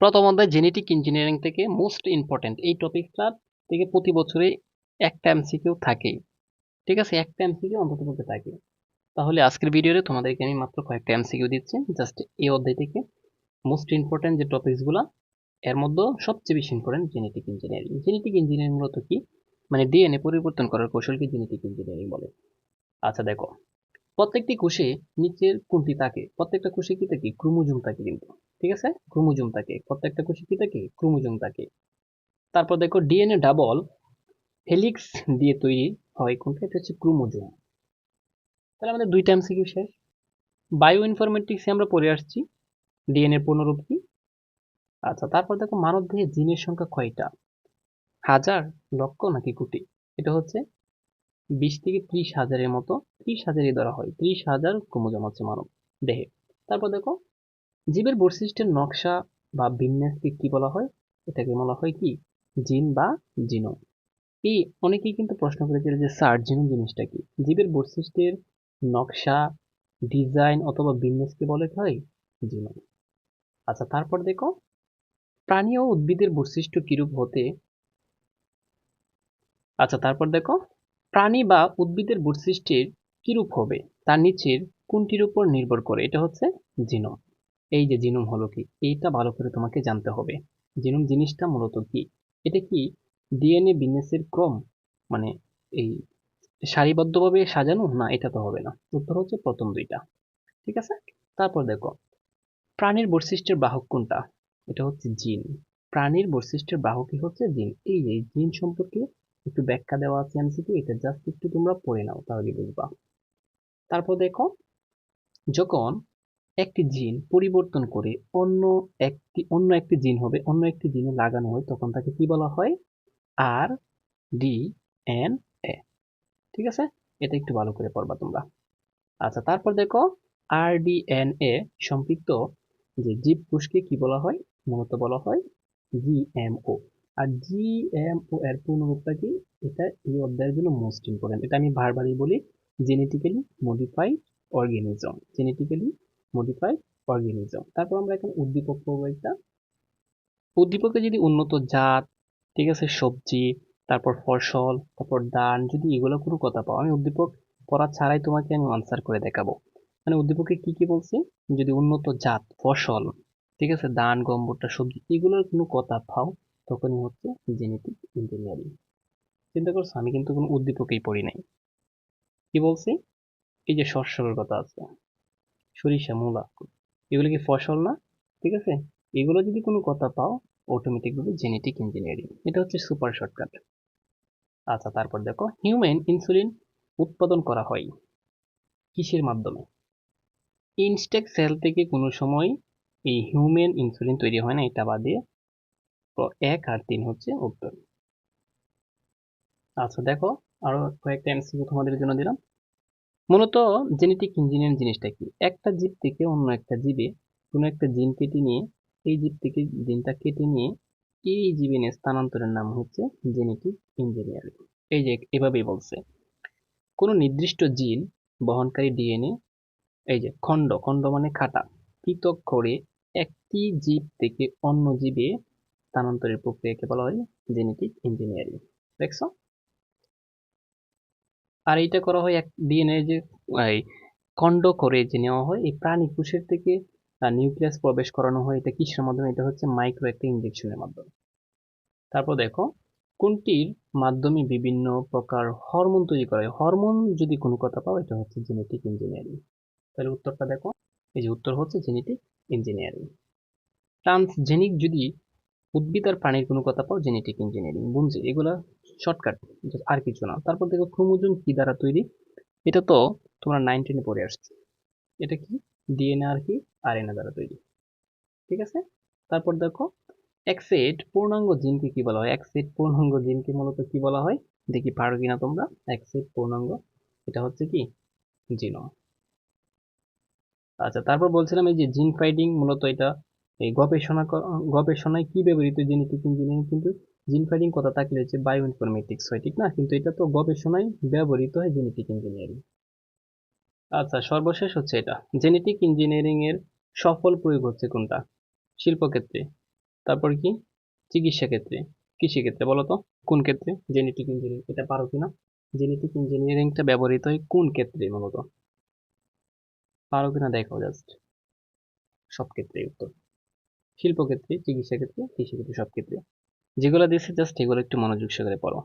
প্রথম অধ্যায় genetic engineering থেকে মোস্ট ইম্পর্টেন্ট এই টপিকটা থেকে প্রতি বছরে একটা এমসিকিউ থাকেই। ঠিক আছে? একটা এমসিকিউ অন্তত পক্ষে থাকে। তাহলে আজকের ভিডিওতে তোমাদেরকে আমি মাত্র কয়েকটা এমসিকিউ দিচ্ছি। জাস্ট এই অধ্যায় থেকে মোস্ট ইম্পর্টেন্ট যে টপিকসগুলো এর মধ্যে সবচেয়ে বেশি important genetic engineering genetic engineering মূলত কি? মানে ডিএনএ পরিবর্তন করার কৌশলকে জেনেটিক ইঞ্জিনিয়ারিং বলে? আচ্ছা দেখো। প্রত্যেকটি কোষে নিচের কোনটি থাকে, প্রত্যেকটা কোষে কি থাকে? ক্রোমোজোম থাকে কিন্তু, ঠিক আছে? ক্রোমোজোম থাকে, প্রত্যেকটা কোষে কি থাকে? ক্রোমোজোম থাকে। তারপর দেখো ডিএনএ ডাবল হেলিক্স দিয়ে তৈরি হয় কোনটা? এটা হচ্ছে ক্রোমোজোম। তাহলে আমাদের দুইটা এমসিকিউ শেষ। বায়ো ইনফরমেটিক্সে আমরা পড়ে আসছি, ডিএনএ পূর্ণরূপ কি? আচ্ছা তারপর দেখো মানব দেহে জিনের সংখ্যা কয়টা? হাজার, লক্ষ নাকি কোটি? এটা হচ্ছে বিশ থেকে ত্রিশ হাজারের মতো, ত্রিশ হাজারই ধরা হয়। ত্রিশ হাজার ক্রোমোজোম আছে মানব দেহে। তারপর দেখো, জীবের বৈশিষ্ট্যের নকশা বা বিন্যাসকে কি বলা হয়? এটাকে বলা হয় কি? জিন বা জিনোম। এই অনেকেই কিন্তু প্রশ্ন করেছিল যে, স্যার, জিনোম জিনিসটা কি? জীবের বৈশিষ্ট্যের নকশা, ডিজাইন অথবা বিন্যাসকে বলে হয়? জিনোম। আচ্ছা তারপর দেখো, প্রাণী ও উদ্ভিদের বৈশিষ্ট্য কিরূপ হতে? আচ্ছা তারপর দেখো প্রাণী বা উদ্ভিদের বৈশিষ্ট্যের কিরূপ হবে? তার নিচের কোনটির উপর নির্ভর করে? এটা হচ্ছে জিনোম। এই যে জিনোম হলো কি? এইটা ভালো করে তোমাকে জানতে হবে। জিনোম জিনিসটা মূলত কি? এটা কি ডিএনএ বিন্যাসের ক্রম মানে এই সারিবদ্ধভাবে সাজানো? না, এটা তো হবে না। উত্তর হচ্ছে প্রথম দুইটা। ঠিক আছে? তারপর দেখো, প্রাণীর বৈশিষ্ট্যের বাহক কোনটা? এটা হচ্ছে জিন। প্রাণীর বৈশিষ্ট্যের বাহকই হচ্ছে জিন। এই যে জিন সম্পর্কে একটু ব্যাখ্যা দেওয়া আছে এমসিকিউ, এটা জাস্ট একটু তোমরা পড়ে নাও, তাহলে বুঝবা। তারপর দেখো, যখন একটি জিন পরিবর্তন করে অন্য একটি অন্য একটি জিন হবে, অন্য একটি জিনে লাগানো হয়, তখন তাকে কি বলা হয়? R, D, N, A. ঠিক আছে? এটা একটু ভালো করে পড়বা তোমরা। আচ্ছা তারপর দেখো, আর, ডি, এন, এ সম্পৃক্ত যে জীব কোষকে কি বলা হয়? মূলত বলা হয় জিএমও আর জিএমও এর পূর্ণরূপটা কি? এটা এই অধ্যায়ের জন্য মোস্ট ইম্পর্টেন্ট এটা আমি বারবারই বলি genetically modified organism genetically modified organism তারপর আমরা এখন উদ্দীপক পড়ব একটা। উদ্দীপকে যদি উন্নত জাত, ঠিক আছে, সবজি, তারপর ফসল, তারপর দান যদি এগুলো কোনো কথা পাও, আমি উদ্দীপক পড়া ছাড়াই তোমাকে আমি আনসার করে দেখাবো। মানে উদ্দীপকে কি কি বলছি? যদি উন্নত জাত, ফসল, ঠিক আছে, ধান, গম, ভুট্টা, সবজি, এগুলোর কোনো কথা পাও তখনই হচ্ছে জেনেটিক ইঞ্জিনিয়ারিং চিন্তা করছ আমি কিন্তু কোনো উদ্দীপকেই পড়ি নাই। কি বলছি? এই যে শস্যের কথা আছে, সরিষা, মূলা, এগুলো কি ফসল না? ঠিক আছে? এগুলো যদি কোনো কথা পাও অটোমেটিকভাবে জেনেটিক ইঞ্জিনিয়ারিং এটা হচ্ছে সুপার শর্টকাট আচ্ছা তারপর দেখো হিউম্যান ইনসুলিন উৎপাদন করা হয় কিসের মাধ্যমে? ইনস্টেক সেল থেকে কোনো সময় এই হিউম্যান ইনসুলিন তৈরি হয় না, এটা বাদে এক আর তিন হচ্ছে উত্তর। আচ্ছা দেখো আরও কয়েকটা এমসিকিউ তোমাদের জন্য দিলাম। মূলত জেনেটিক ইঞ্জিনিয়ারিং জিনিসটা কি? একটা জীব থেকে অন্য একটা জীবে কোনো একটা জিন কেটে নিয়ে, এই জীব থেকে জিনটা কেটে নিয়ে এই জীবে স্থানান্তরের নাম হচ্ছে জেনেটিক ইঞ্জিনিয়ারিং এই যে এভাবেই বলছে। কোনো নির্দিষ্ট জিন বহনকারী ডিএনএ এই যে খণ্ড খণ্ড মানে খাটা পৃথক করে একটি জীব থেকে অন্য জীবে স্থানান্তরের প্রক্রিয়াকে বলা হয় জেনেটিক ইঞ্জিনিয়ারিং দেখছ? আর এইটা করা হয় এক ডিএনএ যে খণ্ড করে যে নেওয়া হয়, এই প্রাণী কোষের থেকে নিউক্লিয়াস প্রবেশ করানো হয়, এটা কিসের মাধ্যমে? এটা হচ্ছে মাইক্রো একটা ইঞ্জেকশনের মাধ্যমে। তারপর দেখো, কোনটির মাধ্যমে বিভিন্ন প্রকার হরমোন তৈরি করা হয়? হরমোন যদি কোনো কথা পাও, এটা হচ্ছে জেনেটিক ইঞ্জিনিয়ারিং তাহলে উত্তরটা দেখো। এই যে উত্তর হচ্ছে জেনেটিক ইঞ্জিনিয়ারিং ট্রান্সজেনিক যদি উদ্ভিদ আর প্রাণীর কোনো কথা পাও জেনেটিক ইঞ্জিনিয়ারিং বুঝছি। এগুলা শর্টকাট আর কিছু না। তারপর দেখো ক্রোমোজোম কি দ্বারা তৈরি? এটা তো তোমরা নাইন টেনে পড়ে আসছো। এটা কি? ডিএনএ আর কি? আরএনএ দ্বারা তৈরি। ঠিক আছে? তারপর দেখো এক্সেট পূর্ণাঙ্গ জিনকে কি বলা হয়? এক্সেট পূর্ণাঙ্গ জিনকে মূলত কি বলা হয়? দেখি, পারো কিনা তোমরা? এক্সেট পূর্ণাঙ্গ, এটা হচ্ছে কি? জিনোম আচ্ছা তারপর বলছিলাম এই যে জিন ফাইটিং মূলত এটা এই গবেষণা গবেষণায় কি ব্যবহৃত জেনেটিক ইঞ্জিনিয়ারিং কিন্তু জিন ফাইডিং কথা থাকলে হচ্ছে বায়ো ইনফরমেটিক্স হয়, ঠিক না? কিন্তু এটা তো গবেষণায় ব্যবহৃত হয় জেনেটিক ইঞ্জিনিয়ারিং আচ্ছা সর্বশেষ হচ্ছে এটা। জেনেটিক ইঞ্জিনিয়ারিং এর সফল প্রয়োগ হচ্ছে কোনটা? শিল্পক্ষেত্রে। তারপর কি? চিকিৎসা ক্ষেত্রে কৃষি ক্ষেত্রে বলো তো? কোন ক্ষেত্রে? জেনেটিক ইঞ্জিনিয়ারিং এটা পারো কিনা? জেনেটিক ইঞ্জিনিয়ারিংটা ব্যবহৃত হয় কোন ক্ষেত্রে মূলত পারো কিনা? দেখো জাস্ট সব ক্ষেত্রেই উত্তর। শিল্পক্ষেত্রে চিকিৎসা ক্ষেত্রে কৃষিক্ষেত্রে সব ক্ষেত্রে যেগুলো দিয়েছে জাস্ট এগুলো একটু মনোযোগ সহকারে পড়ো।